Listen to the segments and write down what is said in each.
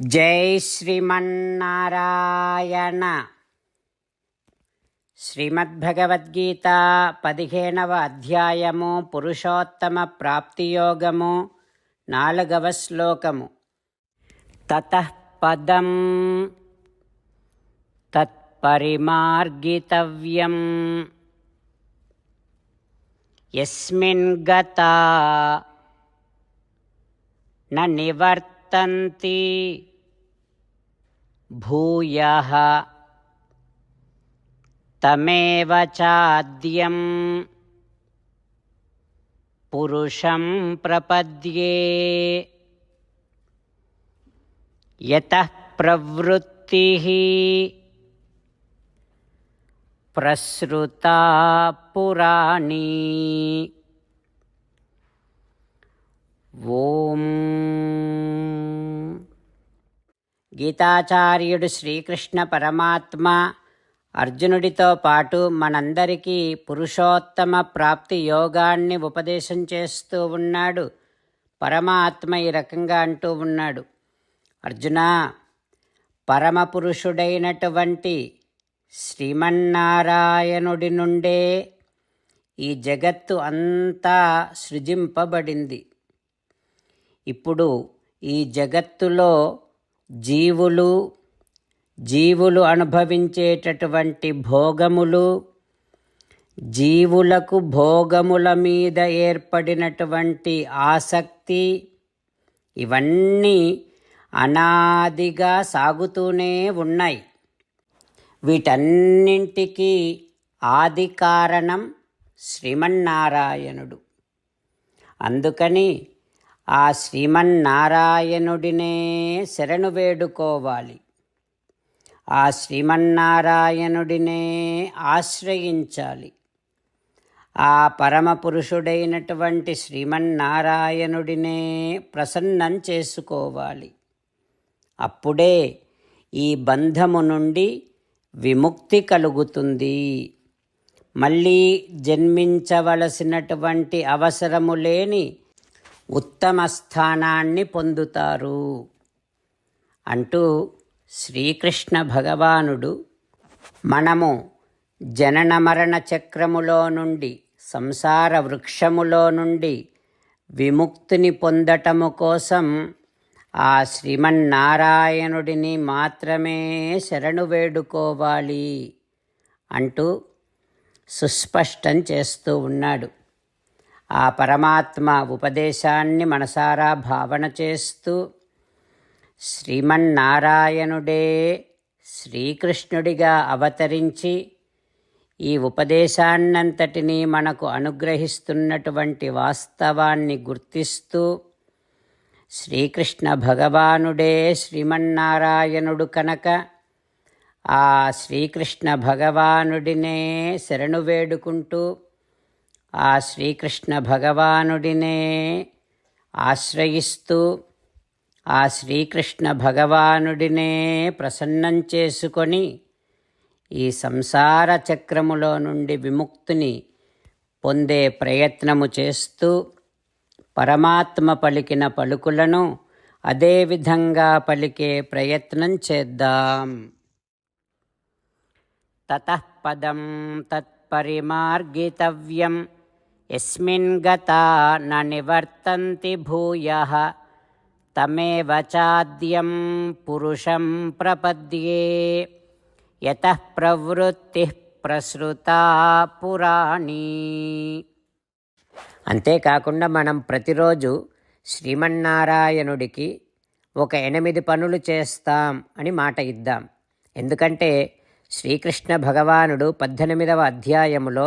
జై శ్రీమన్నారాయణ. శ్రీమద్భగవద్గీత పదిహేనవ అధ్యాయము పురుషోత్తమ ప్రాప్తియోగము నాలుగవ శ్లోకము. తతః పదం తత్పరిమార్గితవ్యం. ఎస్మిన్ గత నివర్త निवर्तन्ति भूयः तमेव चाद्यं पुरुषं प्रपद्ये। यतः प्रवृत्तिः प्रसृता पुराणी ఓం. గీతాచార్యుడు శ్రీకృష్ణ పరమాత్మ అర్జునుడితో పాటు మనందరికీ పురుషోత్తమ ప్రాప్తి యోగాన్ని ఉపదేశం చేస్తూ ఉన్నాడు. పరమాత్మ ఈ రకంగా అంటూ ఉన్నాడు. అర్జున పరమపురుషుడైనటువంటి శ్రీమన్నారాయణుడి నుండే ఈ జగత్తు అంతా సృజింపబడింది. ఇప్పుడు ఈ జగత్తులో జీవులు జీవులు అనుభవించేటటువంటి భోగములు జీవులకు భోగముల మీద ఏర్పడినటువంటి ఆసక్తి ఇవన్నీ అనాదిగా సాగుతూనే ఉన్నాయి. వీటన్నింటికీ ఆది కారణం శ్రీమన్నారాయణుడు. అందుకని ఆ శ్రీమన్నారాయణుడినే శరణు వేడుకోవాలి. ఆ శ్రీమన్నారాయణుడినే ఆశ్రయించాలి. ఆ పరమ పురుషుడైనటువంటి శ్రీమన్నారాయణుడినే ప్రసన్నం చేసుకోవాలి. అప్పుడే ఈ బంధము నుండి విముక్తి కలుగుతుంది. మళ్ళీ జన్మించవలసినటువంటి అవసరము లేని ఉత్తమ స్థానాన్ని పొందుతారు. అంటూ శ్రీకృష్ణ భగవానుడు మనము జనన మరణ చక్రములో నుండి సంసార వృక్షములో నుండి విముక్తిని పొందటము కోసం ఆ శ్రీమన్నారాయణుడిని మాత్రమే శరణు వేడుకోవాలి అంటూ సుస్పష్టం చేస్తూ ఉన్నాడు. ఆ పరమాత్మ ఉపదేశాన్ని మనసారా భావన చేస్తూ శ్రీమన్నారాయణుడే శ్రీకృష్ణుడిగా అవతరించి ఈ ఉపదేశాన్నంతటినీ మనకు అనుగ్రహిస్తున్నటువంటి వాస్తవాన్ని గుర్తిస్తూ శ్రీకృష్ణ భగవానుడే శ్రీమన్నారాయణుడు కనుక ఆ శ్రీకృష్ణ భగవానుడినే శరణు వేడుకుంటూ ఆ శ్రీకృష్ణ భగవానుడినే ఆశ్రయిస్తూ ఆ శ్రీకృష్ణ భగవానుడినే ప్రసన్నం చేసుకొని ఈ సంసార చక్రములో నుండి విముక్తిని పొందే ప్రయత్నము చేస్తూ పరమాత్మ పలికిన పలుకులను అదేవిధంగా పలికే ప్రయత్నం చేద్దాం. తతఃపదం తత్పరిమార్గితవ్యం యస్మిన్ గతా న నివర్తంతి భూయ తమేవ చాద్యం పురుషం ప్రపద్యే యతః ప్రవృత్తి ప్రసృతా పురాణీ అంతేకాకుండా మనం ప్రతిరోజు శ్రీమన్నారాయణుడికి ఒక ఎనిమిది పనులు చేస్తాం అని మాట ఇద్దాం. ఎందుకంటే శ్రీకృష్ణ భగవానుడు పద్దెనిమిదవ అధ్యాయములో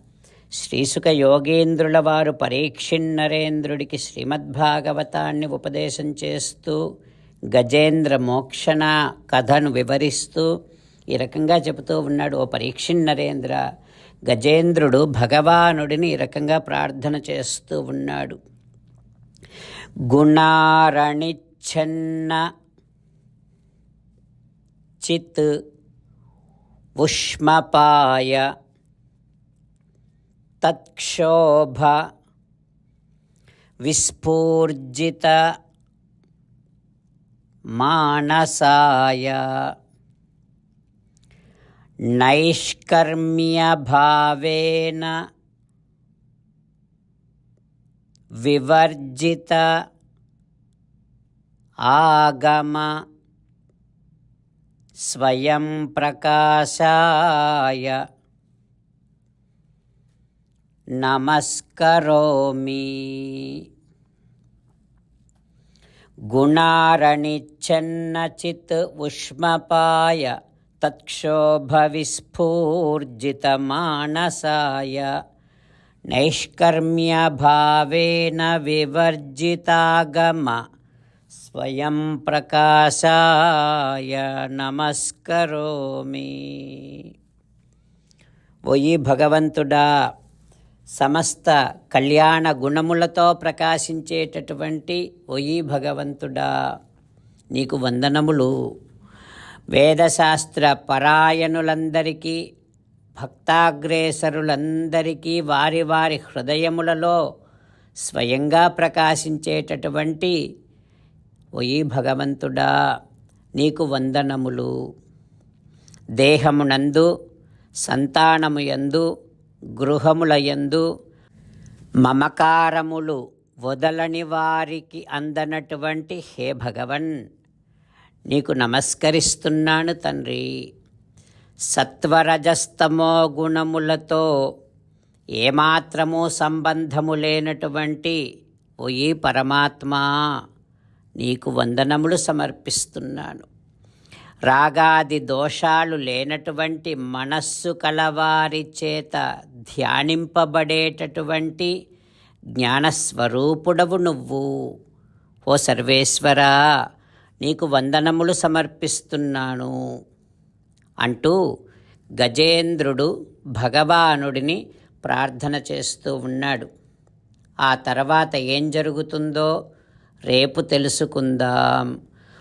శ్రీసుక యోగేంద్రుల వారు పరీక్షిన్నరేంద్రుడికి శ్రీమద్భాగవతాన్ని ఉపదేశం చేస్తూ గజేంద్ర మోక్షణ కథను వివరిస్తూ ఈ రకంగా చెబుతూ ఉన్నాడు. ఓ పరీక్షిన్నరేంద్ర గజేంద్రుడు భగవానుడిని ఈ రకంగా ప్రార్థన చేస్తూ ఉన్నాడు. గుణారణిచ్ఛన్న చిత్ ఉష్మపాయ तत्क्षोभ विस्फूर्जित मानसाय। नैष्कर्म्यभावेन विवर्जित आगम स्वयं प्रकाशाय। నమస్కరోమి గుణారణిచ్చన్నచిత్ ఉష్మపాయ తక్షోభవిస్ఫూర్జితమానసాయ నైష్కర్మ్యభావేన వివర్జితాగమ స్వయం ప్రకాశాయ నమస్కరోమి ఓయి భగవంతుడా సమస్త కళ్యాణ గుణములతో ప్రకాశించేటటువంటి ఒయి భగవంతుడా నీకు వందనములు. వేదశాస్త్ర పరాయణులందరికీ భక్తాగ్రేసరులందరికీ వారి వారి హృదయములలో స్వయంగా ప్రకాశించేటటువంటి ఓయి భగవంతుడా నీకు వందనములు. దేహమునందు సంతానము యందు గృహముల యందు మమకారములు వదలని వారికి అందనటువంటి హే భగవన్ నీకు నమస్కరిస్తున్నాను తండ్రి. సత్వరజస్తమో గుణములతో ఏమాత్రము సంబంధము లేనటువంటి ఓయి పరమాత్మా నీకు వందనములు సమర్పిస్తున్నాను. రాగాది దోషాలు లేనటువంటి మనస్సు కలవారి చేత ధ్యానింపబడేటటువంటి జ్ఞానస్వరూపుడవు నువ్వు. ఓ సర్వేశ్వరా నీకు వందనములు సమర్పిస్తున్నాను అంటూ గజేంద్రుడు భగవానుడిని ప్రార్థన చేస్తూ ఉన్నాడు. ఆ తర్వాత ఏం జరుగుతుందో రేపు తెలుసుకుందాం.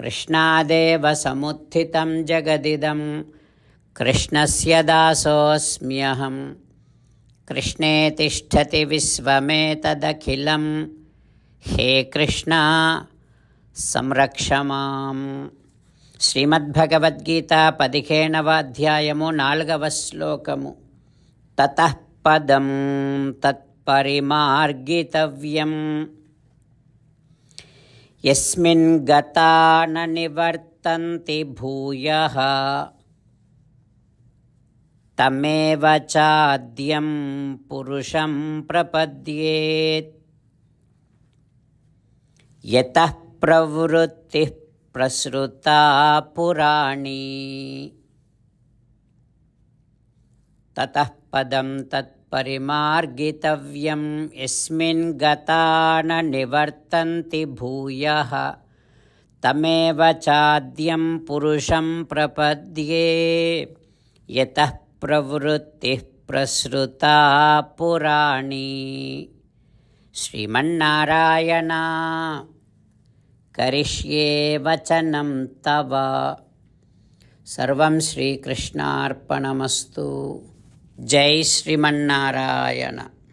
నమ కృష్ణాదేవ సముత్థితం జగదిదం. కృష్ణస్య దాసోऽస్మ్యహం కృష్ణే తిష్టతి విశ్వమేతదఖిలం. హే కృష్ణ సంరక్ష మాం. శ్రీమద్భగవద్గీత పదిహేనవ అధ్యాయము నాలుగవ శ్లోకము. తతపదం తత్పరిమార్గితవ్యం. తత్పరిమార్గితవ్యం యస్మిన్ గతా న నివర్తంతి భూయః తమేవ చాద్యం పురుషం ప్రపద్యేత్ యతః ప్రవృత్తి ప్రసృతా పురాణి తతః పదం తత్పరిమార్గితవ్యం యస్మిన్ గతా న నివర్తంతి భూయః తమేవ చాద్యం పురుషం ప్రపద్యే యతః ప్రవృత్తి ప్రసృతా పురాణి శ్రీమన్నారాయణ కరిష్యే వచనం తవ సర్వం శ్రీకృష్ణార్పణమస్తు జై శ్రీమన్నారాయణ.